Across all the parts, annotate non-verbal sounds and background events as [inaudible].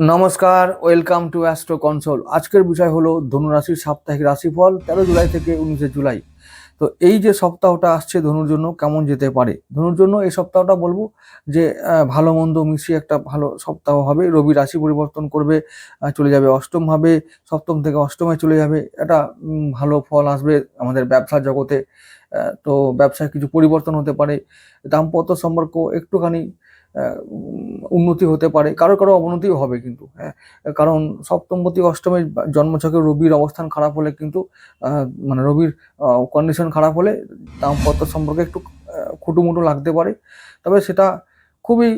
নমস্কার welcome to astro console. আজকের বিষয় হলো ধনুরাশির সাপ্তাহিক রাশিফল তেরো জুলাই থেকে উনিশে জুলাই। তো এই যে সপ্তাহটা আসছে ধনুর জন্য কেমন যেতে পারে? ধনুর জন্য এই সপ্তাহটা বলব যে ভালো মন্দ মিশিয়ে একটা ভালো সপ্তাহ হবে। রবি রাশি পরিবর্তন করবে চলে যাবে অষ্টম ভাবে সপ্তম থেকে অষ্টমে চলে যাবে। উম, ভালো ফল আসবে আমাদের ব্যবসা জগতে। তো ব্যবসায় কিছু পরিবর্তন হতে পারে। দাম্পত্য সম্পর্ক একটুখানি উন্নতি হতে পারে। কারও কারও অবনতিও হবে কিন্তু হ্যাঁ। কারণ সপ্তমপতি অষ্টমে জন্মছকে রবির অবস্থান খারাপ হলে কিন্তু মানে রবির কন্ডিশন খারাপ হলে দাম্পত্য সম্পর্কে একটু খুঁটুমুটু লাগতে পারে। তবে সেটা খুবই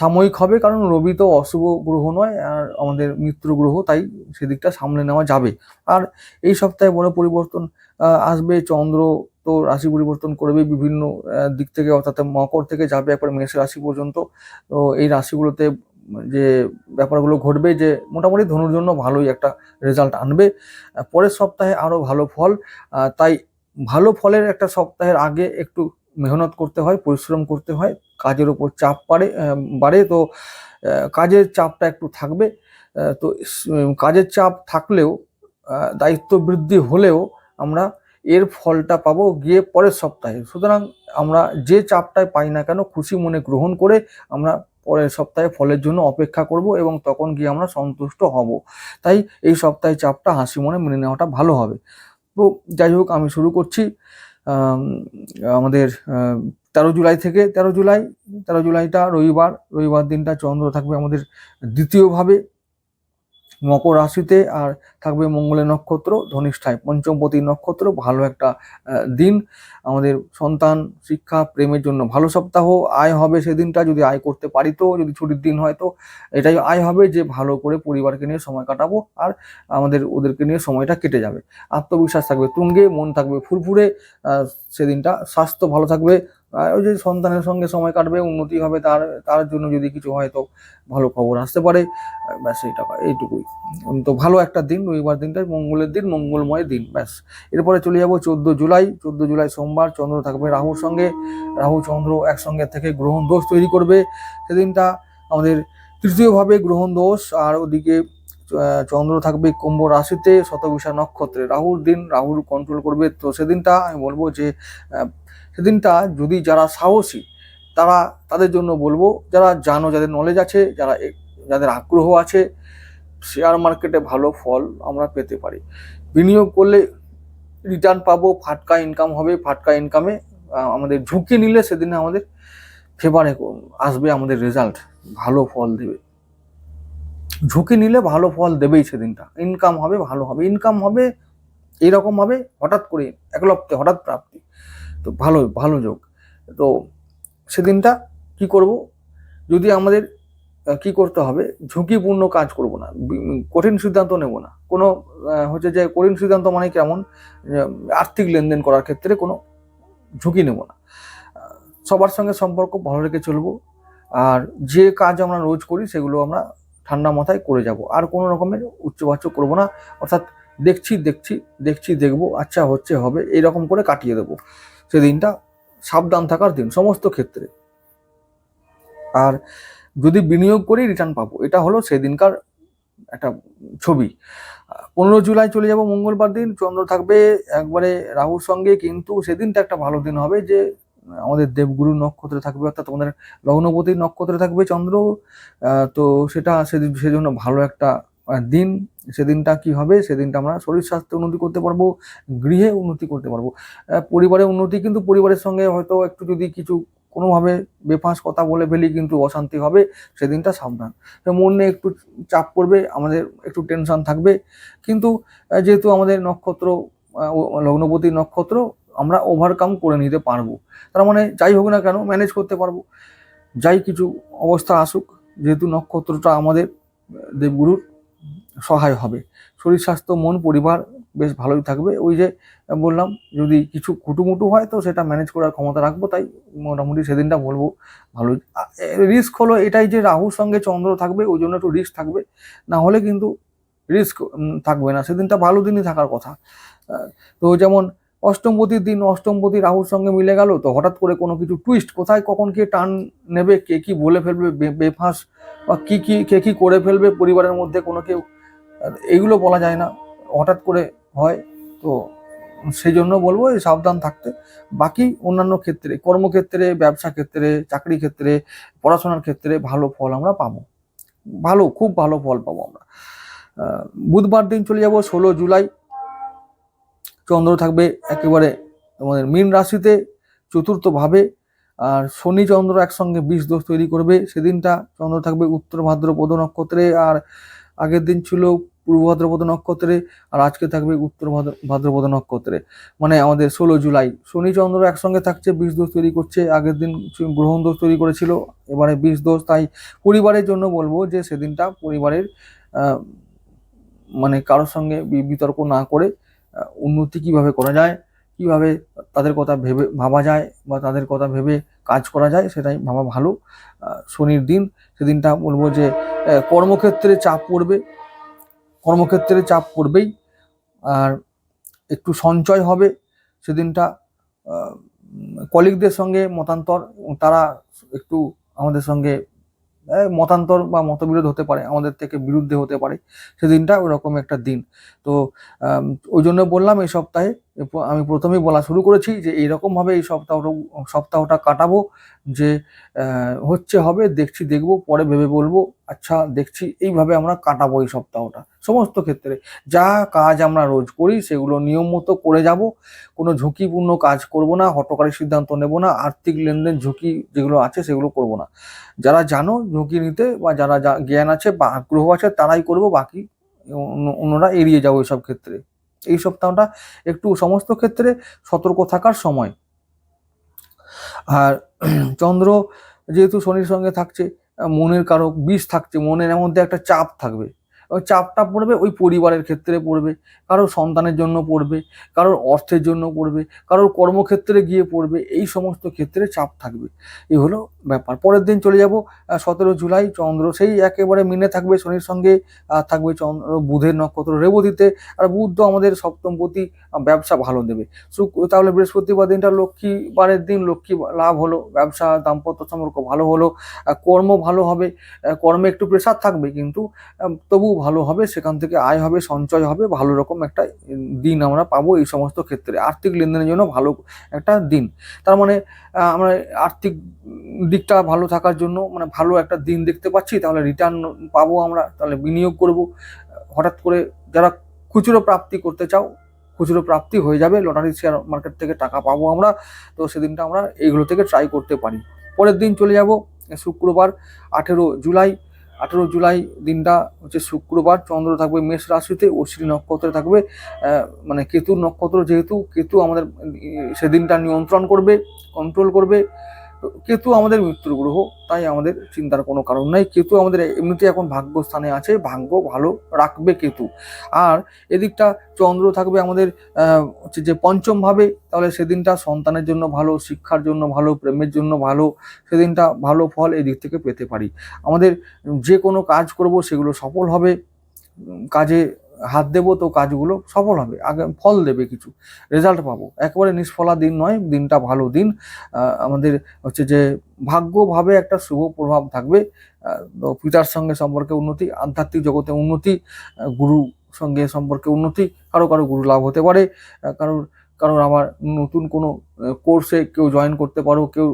সাময়িক হবে কারণ রবি তো অশুভ গ্রহ নয় আর আমাদের মিত্র গ্রহ, তাই সেদিকটা সামলে নেওয়া যাবে। আর এই সপ্তাহে বড় পরিবর্তন আসবে চন্দ্র তো রাশি পরিবর্তন করবে বিভিন্ন দিক থেকে অর্থাৎ মকর থেকে যাবে একবার মেষ রাশি পর্যন্ত। তো এই রাশিগুলোতে যে ব্যাপারগুলো ঘটবে যে মোটামুটি ধনুর জন্য ভালোই একটা রেজাল্ট আনবে। পরের সপ্তাহে আরও ভালো ফল তাই ভালো ফলের একটা সপ্তাহের আগে একটু মেহনত করতে হয় পরিশ্রম করতে হয় কাজের উপর চাপ আহ, বাড়ে। তো কাজের চাপটা একটু থাকবে। তো কাজের চাপ থাকলেও দায়িত্ব বৃদ্ধি হলেও আমরা এর ফলটা পাবো গিয়ে পরের সপ্তাহে। সুতরাং আমরা যে চাপটায় পাই না কেন, খুশি মনে গ্রহণ করে আমরা পরের সপ্তাহে ফলের জন্য অপেক্ষা করব এবং তখন গিয়ে আমরা সন্তুষ্ট হব। তাই এই সপ্তাহে চাপটা হাসি মনে মেনে নেওয়াটা ভালো হবে। তো যাই হোক, আমি শুরু করছি। আমাদের তেরো জুলাই থেকে তেরো জুলাই, তেরো জুলাইটা রবিবার। রবিবার দিনটা চন্দ্র থাকবে আমাদের দ্বিতীয়ভাবে। মকর রাশিতে আর থাকবে মঙ্গলের নক্ষত্র, ধনিষ্ঠায় পঞ্চমপতি নক্ষত্র, ভালো একটা দিন। আমাদের সন্তান, শিক্ষা, প্রেমের জন্য ভালো সপ্তাহ, আয় হবে সেদিনটা, যদি আয় করতে পারি তো, যদি ছুটির দিন হয় তো, এটাই আয় হবে যে ভালো করে পরিবারকে নিয়ে সময় কাটাবো আর আমাদের ওদেরকে নিয়ে সময়টা কেটে যাবে। আত্মবিশ্বাস থাকবে তুঙ্গে, মন থাকবে ফুরফুরে সেদিনটা স্বাস্থ্য ভালো থাকবে। ওই যে সন্তানের সঙ্গে সময় কাটবে, উন্নতি হবে, তার তার জন্য যদি কিছু হয় তো ভালো খবর আসতে পারে। ব্যাস এইটা এইটুকুই। তো ভালো একটা দিন, রবিবার দিনটাই, মঙ্গলের দিন, মঙ্গলময় দিন, ব্যাস। এরপরে চলে যাব চোদ্দ জুলাই। চোদ্দ জুলাই সোমবার, চন্দ্র থাকবে রাহুর সঙ্গে। রাহু, চন্দ্র একসঙ্গে থেকে গ্রহণ দোষ তৈরি করবে। সেদিনটা আমাদের তৃতীয়ভাবে গ্রহণ দোষ। আর ওদিকে চন্দ্র থাকবে কুম্ভ রাশিতে, শতবিশা নক্ষত্রে। রাহুর দিন, রাহুর কন্ট্রোল করবে। তো সেদিনটা আমি বলব যে সেদিনটা যদি যারা সাহসী, তারা তাদের জন্য বলব, যারা জানো, যাদের নলেজ আছে, যারা যাদের আগ্রহ আছে শেয়ার মার্কেটে ভালো ফল আমরা পেতে পারি। বিনিয়োগ করলে রিটার্ন পাবো, ফাটকা ইনকাম হবে, ফাটকা ইনকামে আমাদের ঝুঁকি নিলে সেদিনে আমাদের ফেভারে আসবে, আমাদের রেজাল্ট ভালো ফল দেবে। ঝুঁকি নিলে ভালো ফল দেবেই সেদিনটা। ইনকাম হবে, ভালো হবে। ইনকাম হবে এইরকম ভাবে হঠাৎ করে একলপ্তে হঠাৎ প্রাপ্তি। তো ভালো ভালো যোগ। তো সেদিনটা কি করব? যদি আমাদের কি করতে হবে? ঝুঁকিপূর্ণ কাজ করব না। কঠিন সিদ্ধান্ত নেব না। কোনো হচ্ছে যে কঠিন সিদ্ধান্ত মানে কেমন? আর্থিক লেনদেন করার ক্ষেত্রে কোনো ঝুঁকি নেব না। সবার সঙ্গে সম্পর্ক ভালো রেখে চলবো। আর যে কাজ আমরা রোজ করি, সেগুলো আমরা ঠান্ডা মাথায় করে যাব। আর কোনো রকমের উচ্চবাচ্য করব না। অর্থাৎ দেখছি দেখছি দেখছি, দেখব আচ্ছা হচ্ছে, হবে এইরকম করে কাটিয়ে দেবো। সেদিনটা সাবধান থাকার দিন, সমস্ত ক্ষেত্রে। আর যদি বিনিয়োগ করি রিটার্ন পাবো। এটা হলো সেদিনকার একটা ছবি। পনেরো জুলাই চলে যাব, মঙ্গলবার দিন। চন্দ্র থাকবে একবারে রাহুর সঙ্গে, কিন্তু সেদিনটা একটা ভালো দিন হবে যে, আমাদের দেবগুরু নক্ষত্রে থাকবে, অর্থাৎ আমাদের লগ্নপতি নক্ষত্রে থাকবে চন্দ্র। তো সেটা সেদিন, সেজন্য ভালো একটা দিন। সেদিনটা কি হবে? সেদিনটা আমরা শরীর স্বাস্থ্যে উন্নতি করতে পারব, গৃহে উন্নতি করতে পারব। পরিবারে উন্নতি কিন্তু পরিবারের সঙ্গে হয়তো একটু যদি কিছু কোনোভাবে বেফাঁস কথা বলে ফেলি কিন্তু অশান্তি হবে, সেদিনটা সাবধান। মনে একটু চাপ পড়বে আমাদের একটু টেনশন থাকবে। কিন্তু যেহেতু আমাদের নক্ষত্র লগ্নপতি নক্ষত্র, আমরা ওভারকাম করে নিতে পারব। তার মানে যাই হোক না কেন ম্যানেজ করতে পারব। যাই কিছু অবস্থা আসুক, যেহেতু নক্ষত্রটা আমাদের দেবগুরুর সহায় হবে। শরীর স্বাস্থ্য, মন, পরিবার বেশ ভালোই থাকবে। ওই যে বললাম, যদি কিছু কুটুমুটু হয়, তো সেটা ম্যানেজ করার ক্ষমতা রাখব। তাই মোটামুটি সেদিনটা বলব, ভালোই। রিস্ক হলো এটাই যে রাহুর সঙ্গে চন্দ্র থাকবে, ওই জন্য একটু রিস্ক থাকবে। না হলে কিন্তু রিস্ক থাকবে না। সেদিনটা ভালো দিনই থাকার কথা। তো যেমন অষ্টমপতির দিন, অষ্টমপতি রাহুর সঙ্গে মিলে গেল, তো হঠাৎ করে কোনো কিছু টুইস্ট কোথায়, কখন কে টান নেবে, কে কি বলে ফেলবে বেফাঁস বা কি কি, কে কি করে ফেলবে, পরিবারের মধ্যে কোনো কেউ আহ, এইগুলো বলা যায় না। হঠাৎ করে হয় তো সেই জন্য বলব সাবধান থাকতে। বাকি অন্যান্য ক্ষেত্রে কর্মক্ষেত্রে ব্যবসা ক্ষেত্রে চাকরি ক্ষেত্রে পড়াশোনার ক্ষেত্রে ভালো ফল আমরা পাবো। ভালো খুব ভালো ফল পাবো আমরা। বুধবার দিন চলে যাব ষোলো জুলাই। চন্দ্র থাকবে একেবারে তোমাদের মীন রাশিতে চতুর্থ ভাবে আর শনি চন্দ্র একসঙ্গে বিষ দোষ তৈরি করবে সেদিনটা চন্দ্র থাকবে উত্তর ভাদ্রপদ নক্ষত্রে আর আগের দিন ছিল পূর্ব ভাদ্রপদ নক্ষত্রে, আর আজকে থাকবে উত্তর ভাদ্র ভাদ্রপদ নক্ষত্রে। মানে আমাদের ষোলো জুলাই। শনি চন্দ্র একসঙ্গে থাকছে, বিষ দোষ তৈরি করছে, আগের দিন গ্রহণ দোষ তৈরি করেছিল, এবারে বিষ দোষ। তাই পরিবারের জন্য বলব যে সেদিনটা পরিবারের মানে কারোর সঙ্গে বিতর্ক না করে উন্নতি কীভাবে করা যায় কীভাবে তাদের কথা ভেবে ভাবা যায় বা তাদের কথা ভেবে কাজ করা যায়, সেটাই ভাবা ভালো। শনির দিন, সেদিনটা বলব যে কর্মক্ষেত্রে চাপ পড়বে, কর্মক্ষেত্রে চাপ পড়বেই। আর একটু সঞ্চয় হবে, সেদিনটা কলিগদের সঙ্গে মতান্তর তারা একটু আমাদের সঙ্গে মতান্তর বা মতবিরোধ হতে পারে, আমাদের থেকে বিরুদ্ধে হতে পারে, সেদিনটা ওরকম একটা দিন। তো ওই জন্য বললাম এই সপ্তাহে আমি প্রথমেই বলা শুরু করেছি যে এইরকমভাবে এই সপ্তাহটা সপ্তাহটা কাটাবো, যে হচ্ছে হবে, দেখছি, দেখব, পরে ভেবে বলব আচ্ছা দেখছি, এইভাবে আমরা কাটাবো এই সপ্তাহটা। সমস্ত ক্ষেত্রে যা কাজ আমরা রোজ করি সেগুলো নিয়ম মতো করে যাব, কোনো ঝুঁকিপূর্ণ কাজ করব না, হটকারী সিদ্ধান্ত নেব না, আর্থিক লেনদেন, ঝুঁকি যেগুলো আছে সেগুলো করব না। যারা জানো ঝুঁকি নিতে বা যারা জ্ঞান আছে বা আগ্রহ আছে তারাই করব, বাকি অন্য- অন্যরা এড়িয়ে যাব এইসব ক্ষেত্রে। এই সপ্তাহটা একটু সমস্ত ক্ষেত্রে সতর্ক থাকার সময়। আর [clears throat] চন্দ্র যেহেতু শনির সঙ্গে থাকছে, মনের কারক বিষ থাকছে, মনের মধ্যে একটা চাপ থাকবে। চাপটা পড়বে, ওই পরিবারের ক্ষেত্রে পড়বে, কারোর সন্তানের জন্য পড়বে, কারোর অর্থের জন্য পড়বে, কারোর কর্মক্ষেত্রে গিয়ে পড়বে, এই সমস্ত ক্ষেত্রে চাপ থাকবে। এই হলো ব্যাপার। পরের দিন চলে যাব সতেরো জুলাই, চন্দ্র সেই একেবারে মিনে থাকবে, শনির সঙ্গে থাকবে চন্দ্র, বুধের নক্ষত্র রেবতীতে, আর বুধ তো আমাদের সপ্তমপতি ব্যবসা ভালো দেবে। তাহলে বৃহস্পতিবার দিনটা লক্ষ্মী বারের দিন, লক্ষ্মী লাভ হলো, ব্যবসা দাম্পত্য সম্পর্ক ভালো হলো কর্ম ভালো হবে কর্মে একটু প্রেশার থাকবে কিন্তু তবু ভালো হবে, সেখান থেকে আয় হবে, সঞ্চয় হবে, ভালো রকম একটা দিন আমরা পাবো এই সমস্ত ক্ষেত্রে। আর্থিক লেনদেনের জন্য ভালো একটা দিন। তার মানে আমরা আর্থিক দিকটা ভালো থাকার জন্য মানে ভালো একটা দিন দেখতে পাচ্ছি, তাহলে রিটার্ন পাবো আমরা, তাহলে বিনিয়োগ করব। হঠাৎ করে যারা খুচরো প্রাপ্তি করতে চাও, খুচরো প্রাপ্তি হয়ে যাবে লটারি শেয়ার মার্কেট থেকে টাকা পাবো আমরা, তো সেদিনটা আমরা এইগুলো থেকে ট্রাই করতে পারি। পরের দিন চলে যাব, শুক্রবার, আঠেরো জুলাই আঠেরো জুলাই দিনটা হচ্ছে শুক্রবার, চন্দ্র থাকবে মেষ রাশিতে, অশ্বিনী নক্ষত্রে থাকবে মানে কেতুর নক্ষত্র যেহেতু, কেতু আমাদের সেদিনটা নিয়ন্ত্রণ করবে কন্ট্রোল করবে। কেতু আমাদের মৃত্যুর গ্রহ তাই আমাদের চিন্তার কোনো কারণ নাই। কেতু আমাদের এমনিতে এখন ভাগ্যস্থানে আছে, ভাগ্য ভালো রাখবে কেতু। আর এদিকটা চন্দ্র থাকবে আমাদের হচ্ছে যে পঞ্চম ভাবে, তাহলে সেদিনটা সন্তানের জন্য ভালো, শিক্ষার জন্য ভালো, প্রেমের জন্য ভালো, সেদিনটা ভালো ফল এদিক থেকে পেতে পারি। আমাদের যে কোনো কাজ করব সেগুলো সফল হবে কাজে হাত দেবো তো কাজগুলো সফল হবে, আগে ফল দেবে কিছু রেজাল্ট পাবো। একেবারে নিষ্ফলা দিন নয়, দিনটা ভালো দিন। আমাদের হচ্ছে যে ভাগ্যভাবে একটা শুভ প্রভাব থাকবে। পিতার সঙ্গে সম্পর্কে উন্নতি, আধ্যাত্মিক জগতে উন্নতি গুরু সঙ্গে সম্পর্কে উন্নতি, কারও কারও গুরু লাভ হতে পারে। কারোর কারোর আবার নতুন কোনো কোর্সে কেউ জয়েন করতে পারো, কেউ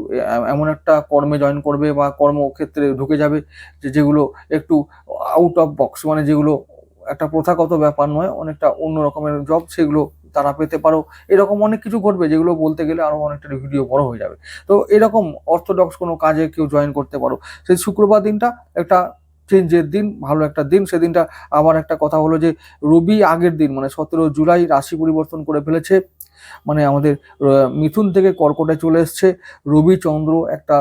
এমন একটা কর্মে জয়েন করবে বা কর্মক্ষেত্রে ঢুকে যাবে যে যেগুলো একটু আউট অফ বক্স মানে যেগুলো একটা প্রথাগত ব্যাপার নয়, অনেকটা অন্য রকমের জব সেগুলো তারা পেতে পারো। এরকম অনেক কিছু ঘটবে যেগুলো বলতে গেলে আরও অনেকটা ভিডিও বড় হয়ে যাবে। তো এরকম অর্থোডক্স কোনো কাজে কেউ জয়েন করতে পারো। সেই শুক্রবার দিনটা একটা চেঞ্জের দিন, ভালো একটা দিন। সেদিনটা আবার একটা কথা হলো যে, রবি আগের দিন মানে সতেরো জুলাই রাশি পরিবর্তন করে ফেলেছে। মানে আমাদের মিথুন থেকে কর্কটে চলে এসছে। রবি চন্দ্র একটা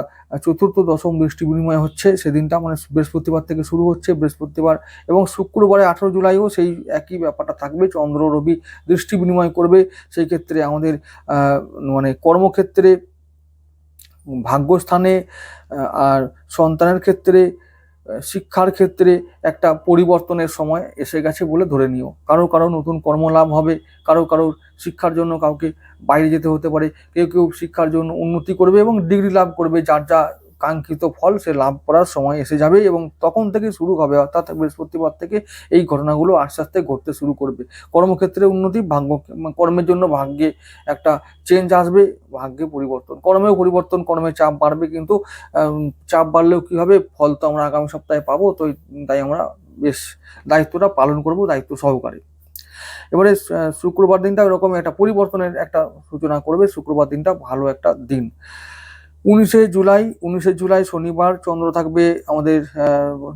চতুর্থ, দশম বৃষ্টি বিনিময় হচ্ছে। সেদিনটা মানে বৃহস্পতিবার থেকে শুরু হচ্ছে বৃহস্পতিবার এবং শুক্রবারে আঠেরো জুলাইও সেই একই ব্যাপারটা থাকবে। চন্দ্র, রবি দৃষ্টি বিনিময় করবে। সেই ক্ষেত্রে আমাদের মানে কর্মক্ষেত্রে, ভাগ্যস্থানে আর সন্তানের ক্ষেত্রে শিক্ষার ক্ষেত্রে একটা পরিবর্তনের সময় এসে গেছে বলে ধরে নিও। কারও কারও নতুন কর্মলাভ হবে, কারও কারও শিক্ষার জন্য কাউকে বাইরে যেতে হতে পারে, কেউ কেউ শিক্ষার জন্য উন্নতি করবে এবং ডিগ্রি লাভ করবে, যার যা কাঙ্ক্ষিত ফল সে লাভ করার সময় এসে যাবে এবং তখন থেকে শুরু হবে, অর্থাৎ বৃহস্পতিবার থেকে এই ঘটনাগুলো আস্তে আস্তে ঘটতে শুরু করবে। কর্মক্ষেত্রে উন্নতি, ভাগ্য, কর্মের জন্য ভাগ্যে একটা চেঞ্জ আসবে, ভাগ্যে পরিবর্তন। কর্মেও পরিবর্তন কর্মে চাপ বাড়বে কিন্তু চাপ বাড়লেও কি হবে? ফল তো আমরা আগামী সপ্তাহে পাবো, তো তাই আমরা বেশ দায়িত্বটা পালন করব, দায়িত্ব সহকারে। এবারে শুক্রবার দিনটা এরকম একটা পরিবর্তনের একটা সূচনা করবে, শুক্রবার দিনটা ভালো একটা দিন। উনিশে জুলাই উনিশে জুলাই শনিবার চন্দ্র থাকবে আমাদের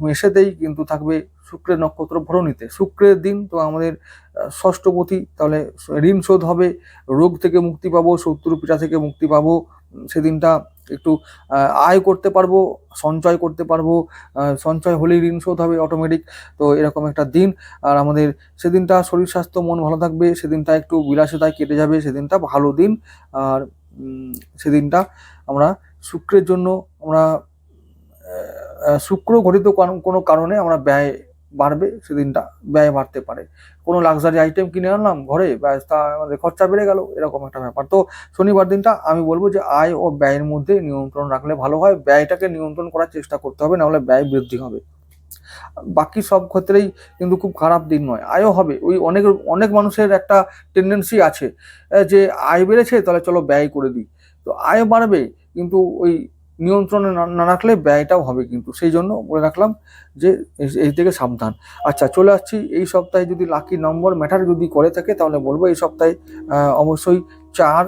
মেষেতেই কিন্তু থাকবে শুক্রের নক্ষত্র ভরণীতে। শুক্রের দিন তো আমাদের ষষ্ঠপতি, তাহলে ঋণ শোধ হবে, রোগ থেকে মুক্তি পাবো শত্রু পীড়া থেকে মুক্তি পাবো সেদিনটা একটু আয় করতে পারব, সঞ্চয় করতে পারব সঞ্চয় হলেই ঋণ শোধ হবে অটোমেটিক তো এরকম একটা দিন। আর আমাদের সেদিনটা শরীর স্বাস্থ্য, মন ভালো থাকবে, সেদিনটা একটু বিলাসিতায় কেটে যাবে, সেদিনটা ভালো দিন। আর সেদিনটা আমরা শুক্রের জন্য আমরা শুক্র ঘটিত কোনো কারণে আমরা ব্যয় বাড়বে, সেদিনটা ব্যয় বাড়তে পারে। কোনো লাক্সারি আইটেম কিনে আনলাম ঘরে, ব্যাস তা আমাদের খরচা বেড়ে গেল, এরকম একটা ব্যাপার। তো শনিবার দিনটা আমি বলব যে আয় ও ব্যয়ের মধ্যে নিয়ন্ত্রণ রাখলে ভালো হয়। ব্যয়টাকে নিয়ন্ত্রণ করার চেষ্টা করতে হবে, নাহলে ব্যয় বৃদ্ধি হবে। বাকি সব ক্ষেত্রেই কিন্তু খুব খারাপ দিন নয়, আয়ও হবে। ওই অনেক অনেক মানুষের একটা টেন্ডেন্সি আছে যে আয় বেড়েছে, তাহলে চলো ব্যয় করে দিই। তো আয় বাড়বে, কিন্তু ওই নিয়ন্ত্রণে না- রাখলে ব্যয়টাও হবে কিন্তু। সেই জন্য বলে রাখলাম যে এই থেকে সাবধান। আচ্ছা চলে আসছি এই সপ্তাহে যদি লাকি নম্বর ম্যাটার যদি করে থাকে তাহলে বলব এই সপ্তাহে অবশ্যই চার,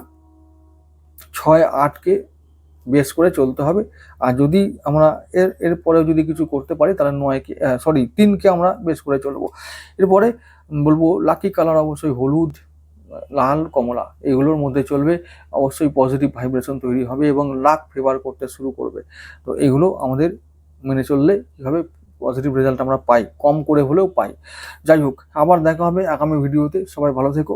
ছয় আটকে বেশ করে চলতে হবে। আর যদি আমরা এর এরপরেও যদি কিছু করতে পারি তাহলে নয়কে সরি তিনকে আমরা বেশ করে চলবো। এরপরে বলব লাকি কালার অবশ্যই হলুদ লাল, কমলা, এগুলোর মধ্যে চলবে। অবশ্যই পজিটিভ ভাইব্রেশন তৈরি হবে এবং লাক ফেভার করতে শুরু করবে। তো এগুলো আমাদের মেনে চললে কীভাবে পজিটিভ রেজাল্ট আমরা পাই, কম করে হলেও পাই। যাই হোক, আবার দেখা হবে আগামী ভিডিওতে সবাই ভালো থেকো।